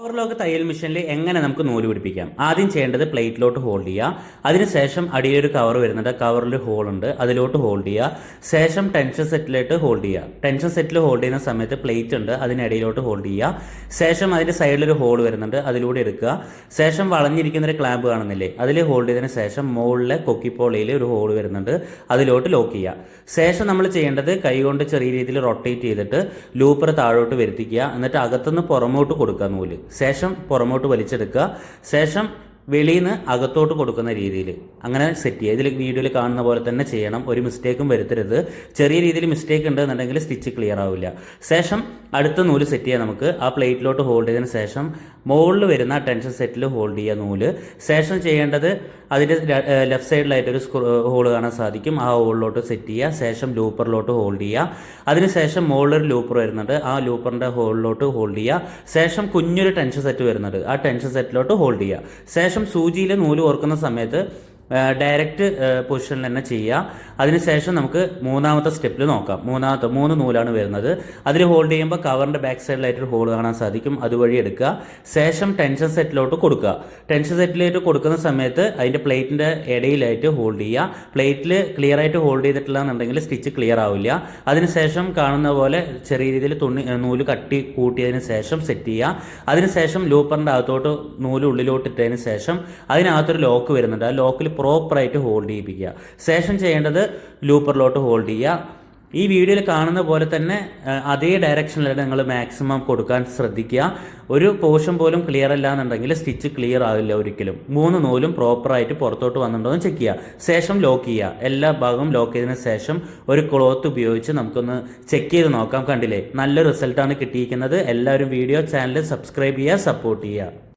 Overlock തയ്യൽ മെഷീനിൽ എങ്ങനെ നമുക്ക് നൂൽ പിടിപ്പിക്കാം? ആദ്യം ചെയ്യേണ്ടത് പ്ലേറ്റിലോട്ട് ഹോൾഡ് ചെയ്യുക. അതിനുശേഷം അടിയിലൊരു കവർ വരുന്നുണ്ട്. കവറിൽ ഹോൾ ഉണ്ട്. അതിലോട്ട് ഹോൾഡ് ചെയ്യുക. ശേഷം ടെൻഷൻ സെറ്റിലോട്ട് ഹോൾഡ് ചെയ്യുക. ടെൻഷൻ സെറ്റിൽ ഹോൾഡ് ചെയ്യുന്ന സമയത്ത് പ്ലേറ്റ് ഉണ്ട്. അതിനിടയിലോട്ട് ഹോൾഡ് ചെയ്യുക. ശേഷം അതിന്റെ സൈഡിലൊരു ഹോൾ വരുന്നുണ്ട്. അതിലൂടെ എടുക്കുക. ശേഷം വളഞ്ഞിരിക്കുന്ന ഒരു ക്ലാമ്പ് കാണുന്നില്ലേ? അതിൽ ഹോൾഡ് ചെയ്തതിന് ശേഷം മുകളിലെ കൊക്കിപ്പോളയിൽ ഒരു ഹോൾ വരുന്നുണ്ട്. അതിലോട്ട് ലോക്ക് ചെയ്യുക. ശേഷം നമ്മൾ ചെയ്യേണ്ടത് കൈകൊണ്ട് ചെറിയ രീതിയിൽ റൊട്ടേറ്റ് ചെയ്തിട്ട് ലൂപ്പർ താഴോട്ട് വരുത്തിക്കുക. എന്നിട്ട് അകത്തുനിന്ന് പുറമോട്ട് കൊടുക്കുക നൂൽ. ശേഷം പുറമോട്ട് വലിച്ചെടുക്കുക. ശേഷം വെളിയിൽ നിന്ന് അകത്തോട്ട് കൊടുക്കുന്ന രീതിയിൽ. അങ്ങനെ സെറ്റ് ചെയ്യുക. ഇതിൽ വീഡിയോയിൽ കാണുന്ന പോലെ തന്നെ ചെയ്യണം. ഒരു മിസ്റ്റേക്കും വരുത്തരുത്. ചെറിയ രീതിയിൽ മിസ്റ്റേക്ക് ഉണ്ട് എന്നുണ്ടെങ്കിൽ സ്റ്റിച്ച് ക്ലിയർ ആവില്ല. ശേഷം അടുത്ത നൂൽ സെറ്റ് ചെയ്യാം നമുക്ക്. ആ പ്ലേറ്റിലോട്ട് ഹോൾഡ് ചെയ്തതിന് ശേഷം മുകളിൽ വരുന്ന ടെൻഷൻ സെറ്റിൽ ഹോൾഡ് ചെയ്യുക നൂൽ. ശേഷം ചെയ്യേണ്ടത് അതിന്റെ ലെഫ്റ്റ് സൈഡിലായിട്ടൊരു സ്ക്രൂ ഹോൾ കാണാൻ സാധിക്കും. ആ ഹോളിലോട്ട് സെറ്റ് ചെയ്യുക. ശേഷം ലൂപ്പറിലോട്ട് ഹോൾഡ് ചെയ്യുക. അതിനുശേഷം മുകളിലൊരു ലൂപ്പർ വരുന്നുണ്ട്. ആ ലൂപ്പറിന്റെ ഹോളിലോട്ട് ഹോൾഡ് ചെയ്യുക. ശേഷം കുഞ്ഞൊരു ടെൻഷൻ സെറ്റ് വരുന്നുണ്ട്. ആ ടെൻഷൻ സെറ്റിലോട്ട് ഹോൾഡ് ചെയ്യുക. ശേഷം സൂചിയിൽ നൂൽ ഓർക്കുന്ന സമയത്ത് ഡയറക്റ്റ് പൊസിഷനിൽ തന്നെ ചെയ്യുക അതിനുശേഷം നമുക്ക് മൂന്നാമത്തെ സ്റ്റെപ്പിൽ നോക്കാം. മൂന്നാമത്തെ മൂന്ന് നൂലാണ് വരുന്നത്. അതിൽ ഹോൾഡ് ചെയ്യുമ്പോൾ കവറിന്റെ ബാക്ക് സൈഡിലായിട്ട് ഒരു ഹോൾ കാണാൻ സാധിക്കും. അതുവഴി എടുക്കുക. ശേഷം ടെൻഷൻ സെറ്റിലോട്ട് കൊടുക്കുക. ടെൻഷൻ സെറ്റിലേക്ക് കൊടുക്കുന്ന സമയത്ത് അതിന്റെ പ്ലേറ്റിന്റെ ഇടയിലായിട്ട് ഹോൾഡ് ചെയ്യുക. പ്ലേറ്റിൽ ക്ലിയർ ആയിട്ട് ഹോൾഡ് ചെയ്തിട്ടില്ല എന്നുണ്ടെങ്കിൽ സ്റ്റിച്ച് ക്ലിയർ ആവില്ല അതിനുശേഷം കാണുന്ന പോലെ ചെറിയ രീതിയിൽ തുണി നൂൽ കട്ടി കൂട്ടിയതിന് ശേഷം സെറ്റ് ചെയ്യുക. അതിനുശേഷം ലൂപ്പറിന്റെ അകത്തോട്ട് നൂൽ ഉള്ളിലോട്ട് ഇട്ടതിന് ശേഷം അതിനകത്തൊരു ലോക്ക് വരുന്നുണ്ട്. ആ ലോക്കിൽ പ്രോപ്പറായിട്ട് ഹോൾഡ് ചെയ്യിപ്പിക്കുക. സേഷൻ ചെയ്യേണ്ടത് ലൂപ്പറിലോട്ട് ഹോൾഡ് ചെയ്യുക. ഈ വീഡിയോയിൽ കാണുന്ന പോലെ തന്നെ അതേ ഡയറക്ഷനിലാണ് നിങ്ങൾ മാക്സിമം കൊടുക്കാൻ ശ്രദ്ധിക്കുക. ഒരു പോർഷൻ പോലും ക്ലിയർ അല്ല എന്നുണ്ടെങ്കിൽ സ്റ്റിച്ച് ക്ലിയർ ആവില്ല ഒരിക്കലും. മൂന്ന് നൂലും പ്രോപ്പറായിട്ട് പുറത്തോട്ട് വന്നിട്ടുണ്ടോ എന്ന് ചെക്ക് ചെയ്യുക. ശേഷം ലോക്ക് ചെയ്യുക. എല്ലാ ഭാഗവും ലോക്ക് ചെയ്തതിന് ശേഷം ഒരു ക്ലോത്ത് ഉപയോഗിച്ച് നമുക്കൊന്ന് ചെക്ക് ചെയ്ത് നോക്കാം. കണ്ടില്ലേ? നല്ല റിസൾട്ടാണ് കിട്ടിയിരിക്കുന്നത്. എല്ലാവരും വീഡിയോ ചാനൽ സബ്സ്ക്രൈബ് ചെയ്യുക സപ്പോർട്ട് ചെയ്യുക.